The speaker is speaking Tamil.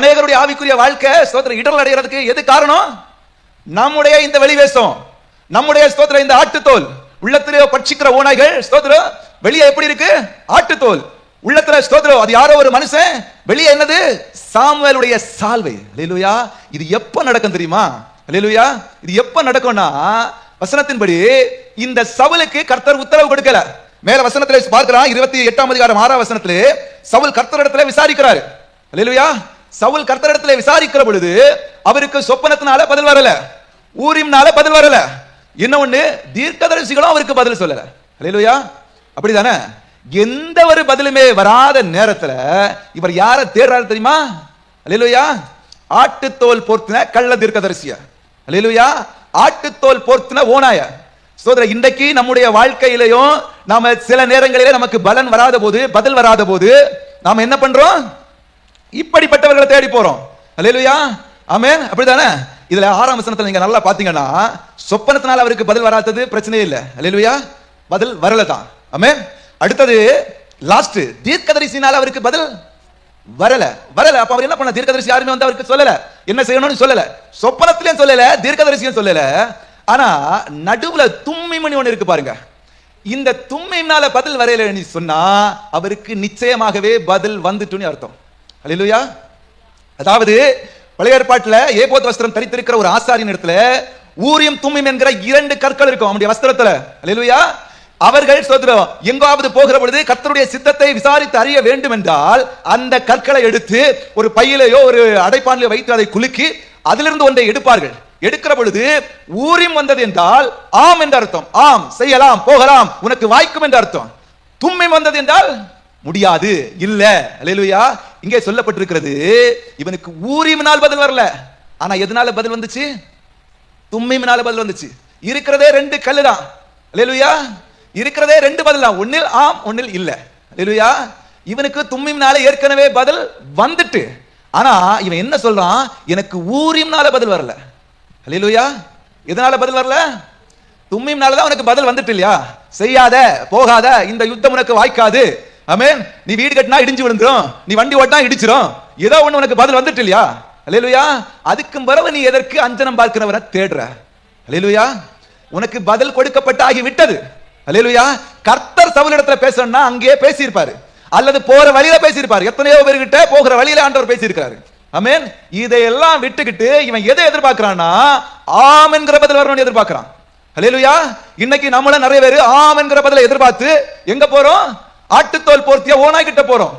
அநேகருடைய ஆவிக்குரிய வாழ்க்கை ஸ்தோத்திரம் இடல் அடைகிறதுக்கு எது காரணம்? நம்முடைய இந்த வெளிவேசம் நம்முடைய ஸ்தோத்திரம் இந்த ஆட்டுத்தோல். உள்ளத்திலே பட்சிக்கிற ஓநாய்கள் ஸ்தோத்திரம் வெளியே எப்படி இருக்கு? ஆட்டுத்தோல். உள்ளத்துல ஸ்தோத்திரம் அது யாரோ ஒரு மனுஷன் வெளியே என்னது? சாமுவேலுடைய சால்வை. அல்லேலூயா. இது எப்ப நடக்கும் தெரியுமா? அல்லேலூயா. இது எப்ப நடக்கும்னா வசனத்தின்படி இந்த சவுலுக்கு கர்த்தர் உத்தரவு கொடுக்கல. மேல வசனத்துல பார்க்கிறான் இருபத்தி எட்டாம் அதிகாரம் ஆறாம் வசனத்திலே சவுல் கர்த்தரிடத்துல விசாரிக்கிறாரு. அல்லேலூயா. சவுல் கர்த்தரிடத்துல விசாரிக்கிற பொழுது அவருக்கு சொப்பனத்தினால பதில் வரல. ஊரிம்னால பதில் வரல. இன்னொன்னு தீர்க்கதரிசிகளும் அவருக்கு பதில் சொல்லல. அல்லேலூயா அப்படிதானே? எந்த ஒரு பதிலுமே வராத நேரத்துல இவர் யார தேடுறாரு தெரியுமா? அல்லேலூயா ஆட்டுத்தோல் போர்த்தின கள்ள தீர்க்கதரிசிய. அல்லேலூயா ஆட்டுத்தோல் போர்த்தின ஓனாய சோதர இன்றைக்கு நம்முடைய வாழ்க்கையிலையும் நாம சில நேரங்களிலே நமக்கு பலன் வராத போது பதில் வராத போது நாம என்ன பண்றோம்? இப்படிப்பட்டவர்களை தேடி போறோம். அல்லேலூயா. ஆமேன். அப்படிதானே இதுல ஆறாம் வசனத்துல நீங்க நல்லா பாத்தீங்கன்னா சொப்பனத்தினால் அவருக்கு பதில் வராதது பிரச்சனையே இல்லை. அல்லேலூயா. பதில் வரல தான் ஆமேன். அடுத்தது லாஸ்ட் தீர்க்கதரிசினால் அவருக்கு பதில் வரல. வரல. அப்ப அவர் என்ன பண்ண? தீர்க்கதரிசி யாருமே வந்து அவருக்கு சொல்லல. என்ன செய்யணும்னு சொல்லல. சொப்பனத்திலையும் சொல்லல தீர்க்கதரிசியும் சொல்லல. ஆனா நடுவுல தும்மி மணி ஒன்று இருக்கு பாருங்க. இந்த தும்மினால பதில் வரையலன்னு சொன்னா அவருக்கு நிச்சயமாகவே பதில் வந்துட்டுன்னு அர்த்தம். அலையிலுயா அதாவது பழைய ஏற்பாட்டுல ஏபோத் வஸ்திரம் தரித்திருக்கிற ஒரு ஆசாரியின் இடத்துல ஊரியம் தும்மிம் என்கிற இரண்டு கற்கள் இருக்கும் அவனுடைய வஸ்திரத்துல. அலையிலுயா அவர்கள் சோதரம் எங்காவது போகிற பொழுது கர்த்தருடைய சித்தத்தை விசாரித்து அறிய வேண்டும் என்றால் அந்த கற்களை எடுத்து ஒரு பையிலையோ ஒரு அடைப்பானிலையோ வைத்து அதை குலுக்கி அதிலிருந்து ஒன்றை எடுப்பார்கள். எடுக்கிற பொழுது ஊரியம் வந்தது என்றால் ஆம் என்ற அர்த்தம். ஆம் செய்யலாம் போகலாம் உனக்கு வாய்க்கும் என்ற அர்த்தம். தும்மிம் வந்தது என்றால் முடியாது இல்ல. அலையிலுயா இங்கே சொல்லப்பட்டிருக்கிறது இவனுக்கு ஊரிமினால் பதில் வரல. ஆனா எதனால பதில் வந்துச்சு? தும்மிமினால பதில் வந்துச்சு. இருக்கிறதே ரெண்டு கல்லு தான் அல்லேலூயா. இருக்கிறதே ரெண்டு பதில் தான் ஒன்னில் ஆம் ஒன்னில் இல்ல. அல்லேலூயா. இவனுக்கு தும்மிம்னால ஏற்கனவே பதில் வந்துட்டு. ஆனா இவன் என்ன சொல்றான்? எனக்கு ஊரிம்னால பதில் வரல. அல்லேலூயா. எதனால பதில் வரல? தும்மிம்னால தான் உனக்கு பதில் வந்துட்டு இல்லையா? செய்யாத போகாத இந்த யுத்தம் உனக்கு வாய்க்காது. ஆமென். நீ வீடு கட்டினா இடிஞ்சு விழுந்துரும். நீ வண்டி ஓட்டினா இடிச்சிரும். ஏதோ ஒண்ணு உனக்கு பதில் வந்துட்டு இல்லையா? அலையலுயா அதுக்கும் பிறகு நீ எதற்கு அஞ்சனம் பார்க்கிறவரை தேடுற? அலையலுயா உனக்கு பதில் கொடுக்கப்பட்டாகி விட்டது. அலையலுயா கர்த்தர் சவுலிடத்துல பேசணும்னா அங்கேயே பேசியிருப்பாரு. அல்லது போற வழியில பேசியிருப்பாரு. எத்தனையோ பேர்கிட்ட போகிற வழியில ஆண்டவர் பேசியிருக்காரு ஆமேன். இதையெல்லாம் விட்டுக்கிட்டு இவன் எதை எதிர்பார்க்கிறான்னா ஆம் என்கிற பதில் வரணும்னு எதிர்பார்க்கிறான். அலையலுயா இன்னைக்கு நம்மள நிறைய பேர் ஆம் என்கிற பதில எதிர்பார்த்து எங்க போறோம்? ஆட்டுத்தோல் போர்த்தியா ஓனாய் கிட்ட போறோம்.